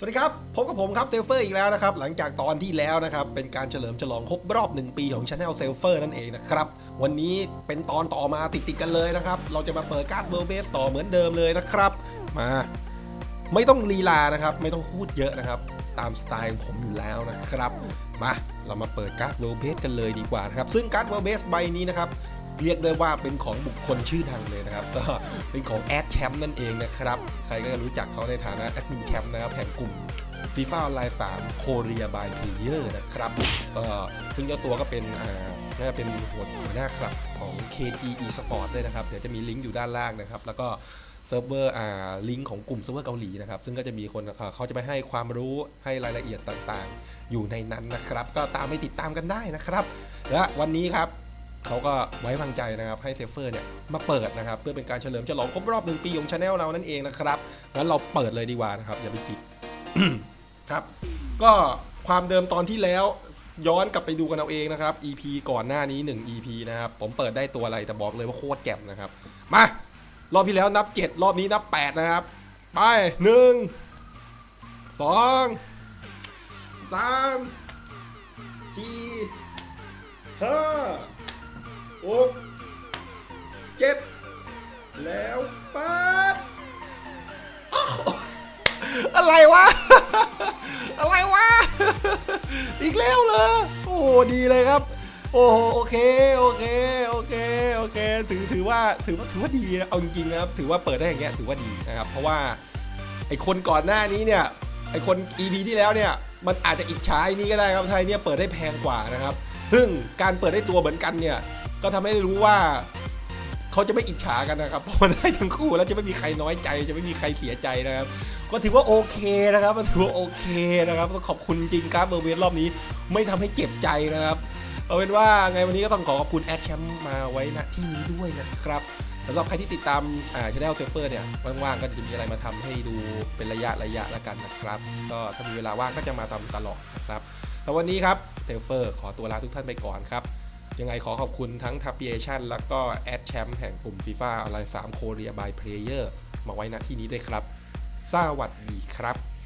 สวัสดีครับ พบกับผมครับเซลเฟอร์อีกแล้วนะครับ หลังจากตอนที่แล้วนะครับ เป็นการเฉลิมฉลองครบรอบ 1 ปีของ Channel s a l f e r นั่นเองนะครับ วันนี้เป็นตอนต่อมาติดๆกันเลยนะครับ เราจะมาเปิดการ์ดเบอร์เบสต่อเหมือนเดิมเลยนะครับ มา ไม่ต้องลีลานะครับ ไม่ต้องพูดเยอะนะครับ ตามสไตล์ของผมอยู่แล้วนะครับ มา เรามาเปิดการ์ดเวลเบสกันเลยดีกว่านะครับ ซึ่งการ์ดเวลเบสใบนี้นะครับ เรียกได้ว่าเป็นของบุคคลชื่อดังเลยนะครับ ก็เป็นของแอดแชมป์นั่นเองนะครับ ใครก็จะรู้จักเขาในฐานะแอดมินแชมป์นะครับแห่งกลุ่ม FIFA Online 3 Korea by Player นะครับก็ซึ่งเจ้าตัวก็เป็นอ่าน่าจะเป็นหัวหน้าครับของ KG Esport ด้วยนะครับ เดี๋ยวจะมีลิงก์อยู่ด้านล่างนะครับ แล้วก็เซิร์ฟเวอร์อ่าลิงก์ของกลุ่มเซิร์ฟเวอร์เกาหลีนะครับ ซึ่งก็จะมีคนเขาจะไปให้ความรู้ให้รายละเอียดต่างๆ อยู่ในนั้นนะครับ ก็ตามไปติดตามกันได้นะครับ และวันนี้ครับ เขาก็ไว้วางใจนะครับให้เซฟเฟอร์เนี่ยมาเปิดนะครับเพื่อเป็นการเฉลิมฉลองครบรอบหนึ่งปีของชาแนลเรานั่นเองนะครับงั้นเราเปิดเลยดีกว่านะครับอย่าไปฟิกครับ ก็ความเดิมตอนที่แล้วย้อนกลับไปดูกันเอาเองนะครับ EP ก่อนหน้านี้ 1 EP นะครับ ผมเปิดได้ตัวอะไรแต่บอกเลยว่าโคตรแจ่มนะครับ มา รอบที่แล้วนับ 7 รอบนี้นับ 8 นะครับ ไป 1 2 3 4ห้า หกเจ็ดแล้วแปดอะไรวะ อะไรวะ อีกแล้วเหรอ โอ้ดีเลยครับ โอ้โหโอเค โอเค โอเค โอเค ถือ ถือว่า ถือว่า ถือว่าดีนะเอาจริงๆนะครับ ถือว่าเปิดได้อย่างเงี้ย ถือว่าดีนะครับ เพราะว่า ไอคนก่อนหน้านี้เนี่ย ไอคน EP ที่แล้วเนี่ย มันอาจจะอิจฉาไอ้นี้ก็ได้ครับไทยเนี่ยเปิดได้แพงกว่านะครับซึ่งการเปิดได้ตัวเหมือนกันเนี่ย ก็ทำให้รู้ว่าเขาจะไม่อิจฉากันนะครับเพราะได้ทั้งคู่แล้วจะไม่มีใครน้อยใจ จะไม่มีใครเสียใจนะครับ ก็ถือว่าโอเคนะครับก็ถือว่าโอเคนะครับก็ขอบคุณจริงครับเบอร์เวนรอบนี้ไม่ทำให้เจ็บใจนะครับเอาเป็นว่าไงวันนี้ก็ต้องขอขอบคุณแอดแชมป์มาไว้ณที่นี้ด้วยนะครับสำหรับใครที่ติดตามอ่าช anel เซฟเฟอร์เนี่ยว่างๆก็จะมีอะไรมาทำให้ดูเป็นระยะระยะแล้วกันนะครับ ก็ถ้ามีเวลาว่างก็จะมาทำตลอดนะครับแต่วันนี้ครับเซฟเฟอร์ขอตัวลาทุกท่านไปก่อนครับ ยังไงขอขอบคุณทั้งทัพเ a ชั n แล้วก็แอดแชมป์แห่งกลุ่มฟีฟ่าอะไรสามโคเรียบายเพลเยอร์มาไว้ณที่นี้ด้วยครับสวัสดีครับ